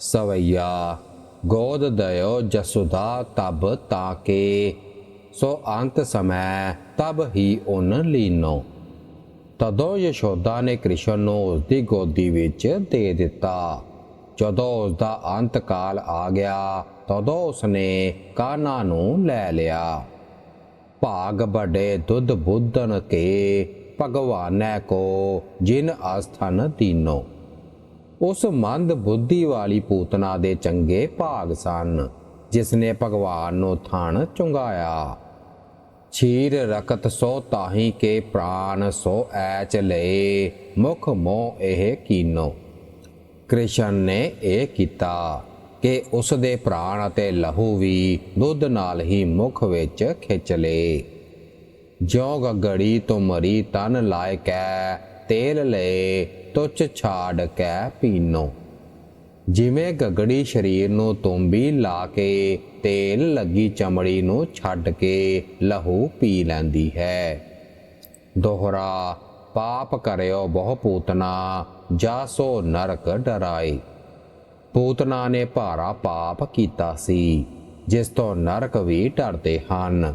ਸਵਈਆ। ਗੋਦ ਦਇਓ ਜਸੁਦਾ ਤਬ ਤਾਕੇ, ਸੋ ਅੰਤ ਸਮੈ ਤਬ ਹੀ ਉਨ ਲੀਨੋ। ਤਦੋਂ ਯਸ਼ੋਦਾ ਨੇ ਕ੍ਰਿਸ਼ਨ ਨੂੰ ਉਸ ਦੀ ਗੋਦੀ ਵਿੱਚ ਦੇ ਦਿੱਤਾ। ਜਦੋਂ ਉਸ ਦਾ ਅੰਤ ਕਾਲ ਆ ਗਿਆ, ਤਦੋਂ ਉਸਨੇ ਕਾਨਾ ਨੂੰ ਲੈ ਲਿਆ। ਭਾਗ ਬੜੇ ਦੁੱਧ ਬੁੱਧਨ ਕੇ ਭਗਵਾਨੈ ਕੋ ਜਿਨ ਆਸਥਨ ਦੀਨੋ। ਉਸ ਮੰਦ ਬੁੱਧੀ ਵਾਲੀ ਪੂਤਨਾ ਦੇ ਚੰਗੇ ਭਾਗ ਸਨ ਜਿਸ ਨੇ ਭਗਵਾਨ ਨੂੰ ਥਣ ਚੁੰਗਾਇਆ। ਛੀਰ ਰਕਤ ਸੋ ਤਾਹੀ ਕੇ ਪ੍ਰਾਨ ਸੋ ਐਚ ਲਏ, ਮੁਖ ਮੋ ਇਹ ਕੀਨੋ। ਕ੍ਰਿਸ਼ਨ ਨੇ ਇਹ ਕੀਤਾ ਕਿ ਉਸ ਦੇ ਪ੍ਰਾਣ ਅਤੇ ਲਹੂ ਵੀ ਦੁੱਧ ਨਾਲ ਹੀ ਮੁਖ ਵਿੱਚ ਖਿੱਚ ਲਏ। ਜਿਉ ਗਗੜੀ ਤੋਂ ਮਰੀ ਤਨ ਲਾਇ ਕੈ ਤੇਲ ਲਏ ਤੁਚ ਛਾੜ ਕੈ ਪੀਨੋ। ਜਿਵੇਂ ਗਗੜੀ ਸਰੀਰ ਨੂੰ ਤੁੰਬੀ ਲਾ ਕੇ, ਤੇਲ ਲੱਗੀ ਚਮੜੀ ਨੂੰ ਛੱਡ ਕੇ ਲਹੂ ਪੀ ਲੈਂਦੀ ਹੈ। ਦੋਹਰਾ, ਪਾਪ ਕਰਿਓ ਬਹੁ ਪੂਤਨਾ ਜਾਸੋ ਨਰਕ ਡਰਾਏ। ਪੂਤਨਾ ਨੇ ਭਾਰਾ ਪਾਪ ਕੀਤਾ ਸੀ, ਜਿਸ ਤੋਂ ਨਰਕ ਵੀ ਡਰਦੇ ਹਨ।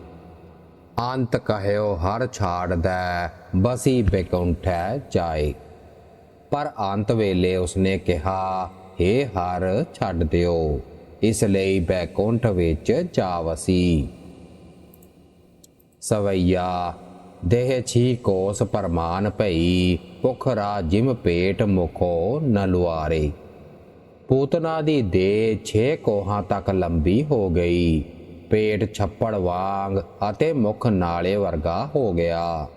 ਅੰਤ ਕਹਿਓ ਹਰ ਛਾੜਦਾ, ਬਸੀ ਬੇਕੁੰਠੈ ਜਾਏ ਪਰ ਅੰਤ ਵੇਲੇ ਉਸਨੇ ਕਿਹਾ हे ਹਰ ਛੱਡ ਦਿਓ, ਇਸ ਲਈ ਬੈਕੁੰਠ ਵਿੱਚ ਜਾ ਵਸੀ ਸਵਈਆ, ਦੇਹ ਛੀ ਕੋਸ ਪਰਮਾਨ ਭਈ, ਪੁਖਰਾ ਜਿਮ ਪੇਟ ਮੁਖੋ ਨਲੁਆਰੇ ਪੂਤਨਾ ਦੀ ਦੇ 6 ਕੋਹਾਂ ਤੱਕ ਲੰਬੀ ਹੋ ਗਈ। ਪੇਟ ਛੱਪੜ ਵਾਂਗ ਅਤੇ ਮੁਖ ਨਾਲੇ ਵਰਗਾ ਹੋ ਗਿਆ।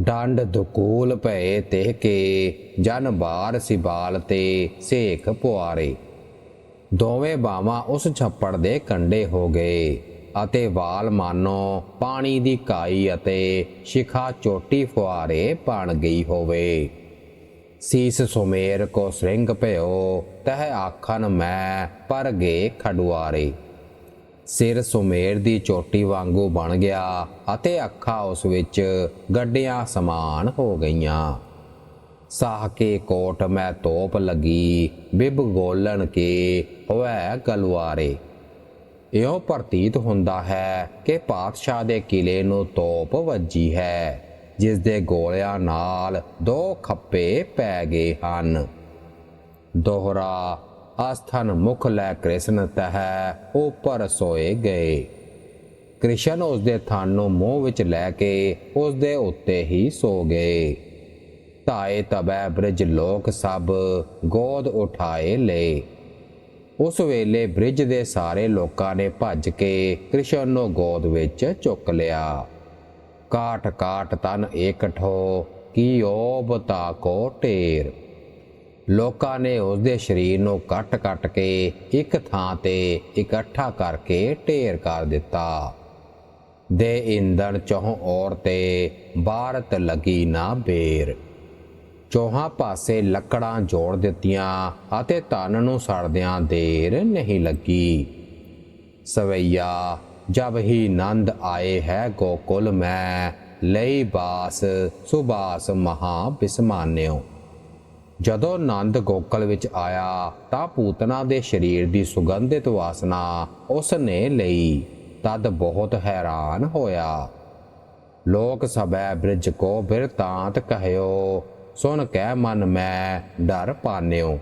ਡੰਡ ਦੁਕੂਲ ਭਏ ਤੇ ਕੇ ਜਨ ਬਾਰ ਸਿਬਾਲ ਤੇ ਸੇਖ ਪੁਆਰੇ। ਦੋਵੇਂ ਬਾਵਾਂ ਉਸ ਛੱਪੜ ਦੇ ਕੰਡੇ ਹੋ ਗਏ ਅਤੇ ਵਾਲ ਮਾਨੋ ਪਾਣੀ ਦੀ ਕਾਈ ਅਤੇ ਸ਼ਿਖਾ ਚੋਟੀ ਫੁਆਰੇ ਬਣ ਗਈ ਹੋਵੇ। ਸੀਸ ਸੁਮੇਰ ਕੋ ਸ੍ਰਿੰਗ ਭਇਓ, ਤਹ ਆਖਨ ਮੈਂ ਪਰ ਗੇ ਖਡੁਆਰੇ। ਸਿਰ ਸੁਮੇਰ ਦੀ ਚੋਟੀ ਵਾਂਗੂ ਬਣ ਗਿਆ ਅਤੇ ਅੱਖਾਂ ਉਸ ਵਿੱਚ ਗੱਡਿਆਂ ਸਮਾਨ ਹੋ ਗਈਆਂ। ਸਾਹ ਕੇ ਕੋਟ ਮੈਂ ਤੋਪ ਲੱਗੀ, ਬਿਬ ਗੋਲਣ ਕੇ ਹੋਵੇ ਗਲਵਾਰੇ। ਇਉਂ ਪ੍ਰਤੀਤ ਹੁੰਦਾ ਹੈ ਕਿ ਪਾਤਸ਼ਾਹ ਦੇ ਕਿਲੇ ਨੂੰ ਤੋਪ ਵੱਜੀ ਹੈ, ਜਿਸ ਦੇ ਗੋਲਿਆਂ ਨਾਲ ਦੋ ਖੱਪੇ ਪੈ ਗਏ ਹਨ। ਦੋਹਰਾ ਆਸਥਨ ਮੁਖ ਲੈ ਕ੍ਰਿਸ਼ਨ ਤਹਿ ਉਪਰ ਸੋਏ ਗਏ। ਕ੍ਰਿਸ਼ਨ ਉਸ ਦੇ ਥਣ ਨੂੰ ਮੂੰਹ ਵਿੱਚ ਲੈ ਕੇ ਉਸ ਦੇ ਉੱਤੇ ਹੀ ਸੋ ਗਏ। ਤਾਏ ਤਬੈ ਬ੍ਰਿਜ ਲੋਕ ਸਭ ਗੋਦ ਉਠਾਏ ਲੈ। ਉਸ ਵੇਲੇ ਬ੍ਰਿਜ ਦੇ ਸਾਰੇ ਲੋਕਾਂ ਨੇ ਭੱਜ ਕੇ ਕ੍ਰਿਸ਼ਨ ਨੂੰ ਗੋਦ ਵਿੱਚ ਚੁੱਕ ਲਿਆ। ਕਾਟ ਕਾਟ ਤਨ ਇਕਠੋ ਕੀ ਓਬ ਤਾਕੋ ਢੇਰ। ਲੋਕਾਂ ਨੇ ਉਸ ਦੇ ਸਰੀਰ ਨੂੰ ਕੱਟ-ਕੱਟ ਕੇ ਇੱਕ ਥਾਂ ਤੇ ਇਕੱਠਾ ਕਰਕੇ ਢੇਰ ਕਰ ਦਿੱਤਾ। ਦੇ ਇੰਦਣ ਚੋਂ ਔਰ ਤੇ ਬਾਰਤ ਲੱਗੀ ਨਾ ਬੇਰ। ਚੋਹਾਂ ਪਾਸੇ ਲੱਕੜਾਂ ਜੋੜ ਦਿੱਤੀਆਂ ਅਤੇ ਧਨ ਨੂੰ ਸੜਦਿਆਂ ਦੇਰ ਨਹੀਂ ਲੱਗੀ। ਸਵਈਆ, ਜਬ ਹੀ ਨੰਦ ਆਏ ਹੈ ਗੋਕੁਲ ਮੈਂ, ਲਈ ਬਾਸ ਸੁਬਾਸ ਮਹਾ ਬਿਸਮਾਨਿਓ। ਜਦੋਂ ਨੰਦ ਗੋਕਲ ਵਿੱਚ ਆਇਆ ਤਾਂ ਪੂਤਨਾ ਦੇ ਸਰੀਰ ਦੀ ਸੁਗੰਧਿਤ ਵਾਸਨਾ ਉਸ ਨੇ ਲਈ। ਤਦ ਬਹੁਤ ਹੈਰਾਨ ਹੋਇਆ। ਲੋਕ ਸਭੈ ਬ੍ਰਿਜ ਕੋ ਬਿਰਤਾਂਤ ਕਹਿਓ, ਸੁਣ ਕੇ ਮਨ ਮੈਂ ਡਰ ਪਾਨਿਓ।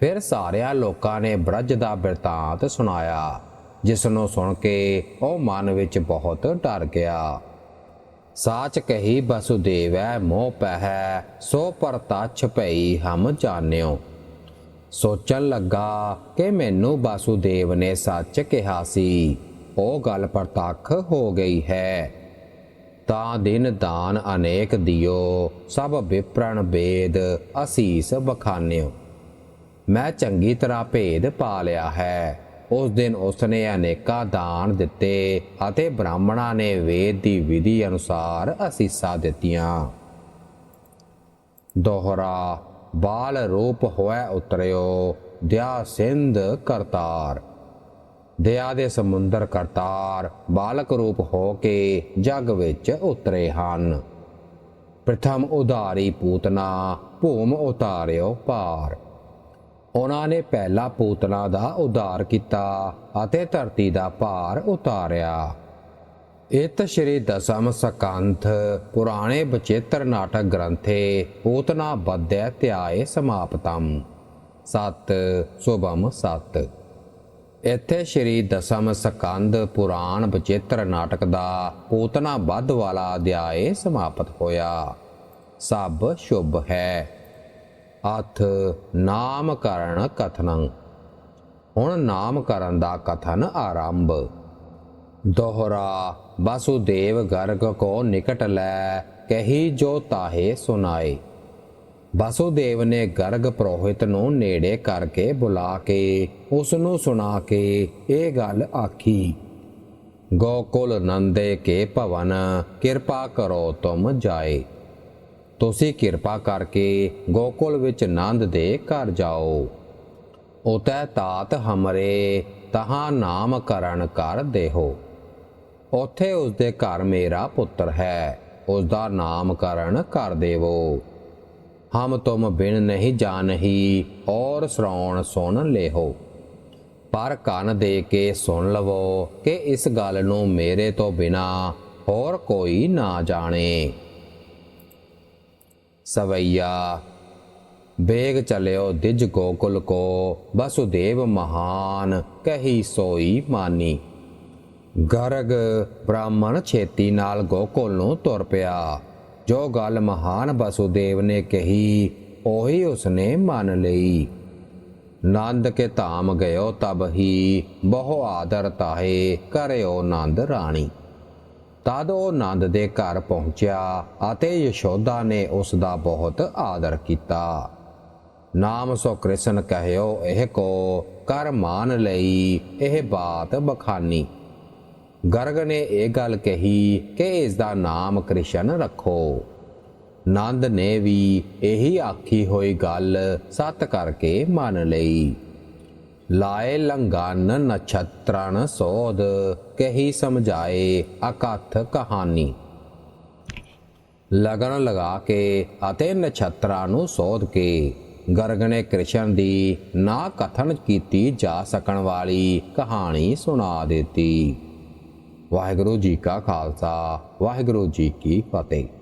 ਫਿਰ ਸਾਰਿਆਂ ਲੋਕਾਂ ਨੇ ਬ੍ਰਜ ਦਾ ਬਿਰਤਾਂਤ ਸੁਣਾਇਆ ਜਿਸ ਨੂੰ ਸੁਣ ਕੇ ਉਹ ਮਨ ਵਿੱਚ ਬਹੁਤ ਡਰ ਗਿਆ। ਸਾਚ ਕਹੀ ਬਸੁਦੇਵੈ ਮੋਹ ਪਹਿ, ਸੋ ਪਰਤਛ ਪਈ ਹਮ ਜਾਣਿਓ। ਸੋਚਣ ਲੱਗਾ ਕਿ ਮੈਨੂੰ ਬਾਸੁਦੇਵ ਨੇ ਸੱਚ ਕਿਹਾ ਸੀ ਉਹ ਗੱਲ ਪ੍ਰਤੱਖ ਹੋ ਗਈ ਹੈ। ਤਾਂ ਦਿਨ ਦਾਨ ਅਨੇਕ ਦਿਓ, ਸਭ ਵਿਪਰਣ ਬੇਦ ਅਸੀਸ ਬਖਾਨਿਓ। ਮੈਂ ਚੰਗੀ ਤਰ੍ਹਾਂ ਭੇਦ ਪਾ ਲਿਆ ਹੈ। ਉਸ ਦਿਨ ਉਸਨੇ ਅਨੇਕਾਂ ਦਾਨ ਦਿੱਤੇ ਅਤੇ ਬ੍ਰਾਹਮਣਾਂ ਨੇ ਵੇਦ ਦੀ ਵਿਧੀ ਅਨੁਸਾਰ ਅਸੀਸਾਂ ਦਿੱਤੀਆਂ। ਦੋਹਰਾ, ਬਾਲ ਰੂਪ ਹੋਇ ਉਤਰਿਓ, ਦਿਆ ਸਿੰਧ ਕਰਤਾਰ। ਦਇਆ ਦੇ ਸਮੁੰਦਰ ਕਰਤਾਰ, ਬਾਲਕ ਰੂਪ ਹੋ ਕੇ ਜਗ ਵਿੱਚ ਉਤਰੇ ਹਨ। ਪ੍ਰਥਮ ਉਧਾਰੀ ਪੂਤਨਾ, ਭੂਮ ਉਤਾਰਿਓ ਪਾਰ। ਉਹਨਾਂ ਨੇ ਪਹਿਲਾ ਪੂਤਨਾ ਦਾ ਉਧਾਰ ਕੀਤਾ ਅਤੇ ਧਰਤੀ ਦਾ ਭਾਰ ਉਤਾਰਿਆ। ਇਤ ਸ਼੍ਰੀ ਦਸਮ ਸਕੰਥ, ਪੁਰਾਣੇ ਬਚੇਤਰ ਨਾਟਕ ਗ੍ਰੰਥੇ, ਪੂਤਨਾ ਬੱਧਿਆ ਧਿਆਏ ਸਮਾਪਤਮ ਸਤ, ਸੁਭਮ ਸਤ। ਇੱਥੇ ਸ਼੍ਰੀ ਦਸਮ ਸਕੰਦ ਪੁਰਾਣ ਬਚੇਤਰ ਨਾਟਕ ਦਾ ਪੂਤਨਾ ਵੱਧ ਵਾਲਾ ਅਧਿਆਏ ਸਮਾਪਤ ਹੋਇਆ। ਸਭ ਸ਼ੁਭ ਹੈ। ਅਥ ਨਾਮਕਰਣ ਕਥਨੰ। ਹੁਣ ਨਾਮਕਰਨ ਦਾ ਕਥਨ ਆਰੰਭ। ਦੋਹਰਾ ਵਾਸੁਦੇਵ ਗਰਗ ਕੋ ਨਿਕਟ ਲੈ ਕਹੀ ਜੋ ਤਾਹੇ ਸੁਨਾਏ। ਵਾਸੁਦੇਵ ਨੇ ਗਰਗ ਪ੍ਰੋਹਿਤ ਨੂੰ ਨੇੜੇ ਕਰਕੇ ਬੁਲਾ ਕੇ ਉਸ ਨੂੰ ਸੁਣਾ ਕੇ ਇਹ ਗੱਲ ਆਖੀ, ਗੋਕੁਲ ਨੰਦੇ ਕੇ ਭਵਨ ਕਿਰਪਾ ਕਰੋ ਤੁਮ ਜਾਏ। ਤੁਸੀਂ ਕਿਰਪਾ ਕਰਕੇ ਗੋਕੁਲ ਵਿੱਚ ਨੰਦ ਦੇ ਘਰ ਜਾਓ। ਉਤੈ ਤਾਤ ਹਮਰੇ ਤਹਾਂ ਨਾਮਕਰਨ ਕਰ ਦੇਹੋ। ਉਥੇ ਉਸ ਦੇ ਘਰ ਮੇਰਾ ਪੁੱਤਰ ਹੈ ਉਸ ਦਾ ਨਾਮਕਰਨ ਕਰ ਦੇਵੋ। ਹਮ ਤੁਮ ਬਿਨ ਨਹੀਂ ਜਾਣਹੀ ਔਰ ਸਰਾਉਣ ਸੁਣ ਲੇਹੋ। ਪਰ ਕੰਨ ਦੇ ਕੇ ਸੁਣ ਲਵੋ ਕਿ ਇਸ ਗੱਲ ਨੂੰ ਮੇਰੇ ਤੋਂ ਬਿਨਾ ਹੋਰ ਕੋਈ ਨਾ ਜਾਣੇ। ਸਵਈਆ। ਬੇਗ ਚਲਿਓ ਦਿਜ ਗੋਕੁਲ ਕੋ, ਵਸੁਦੇਵ ਮਹਾਨ, ਕਹੀ ਸੋਈ ਮਾਨੀ। ਗਰਗ ਬ੍ਰਾਹਮਣ ਛੇਤੀ ਨਾਲ ਗੋਕੁਲ ਨੂੰ ਤੁਰ ਪਿਆ। ਜੋ ਗੱਲ ਮਹਾਨ ਵਸੁਦੇਵ ਨੇ ਕਹੀ, ਉਹੀ ਉਸਨੇ ਮੰਨ ਲਈ। ਨੰਦ ਕੇ ਧਾਮ ਗਇਓ ਤਬ ਹੀ, ਬਹੁ ਆਦਰ ਤਾਹੇ, ਕਰਿਓ ਨੰਦ ਰਾਣੀ। ਤਦ ਉਹ ਨੰਦ ਦੇ ਘਰ ਪਹੁੰਚਿਆ ਅਤੇ ਯਸ਼ੋਦਾ ਨੇ ਉਸ ਦਾ ਬਹੁਤ ਆਦਰ ਕੀਤਾ। ਨਾਮ ਸੋ ਕ੍ਰਿਸ਼ਨ ਕਹਿਓ, ਇਹ ਕੋ ਕਰ ਮਾਨ ਲਈ ਇਹ ਬਾਤ ਬਖਾਨੀ। ਗਰਗ ਨੇ ਇਹ ਗੱਲ ਕਹੀ ਕਿ ਇਸ ਦਾ ਨਾਮ ਕ੍ਰਿਸ਼ਨ ਰੱਖੋ। ਨੰਦ ਨੇ ਵੀ ਇਹੀ ਆਖੀ ਹੋਈ ਗੱਲ ਸਤ ਕਰਕੇ ਮੰਨ ਲਈ। ਲਾਏ ਲੰਗਨ ਨਛਤਰਣ ਸੋਧ ਕਹੀ ਸਮਝਾਏ ਅਕਥ ਕਹਾਣੀ। ਲਗਨ ਲਗਾ ਕੇ ਅਤੇ ਨਛਤਰਾਂ ਨੂੰ ਸੋਧ ਕੇ ਗਰਗ ਨੇ ਕ੍ਰਿਸ਼ਨ ਦੀ ਨਾ ਕਥਨ ਕੀਤੀ ਜਾ ਸਕਣ ਵਾਲੀ ਕਹਾਣੀ ਸੁਣਾ ਦਿੱਤੀ। ਵਾਹਿਗੁਰੂ ਜੀ ਕਾ ਖਾਲਸਾ, ਵਾਹਿਗੁਰੂ ਜੀ ਕੀ ਫਤਿਹ।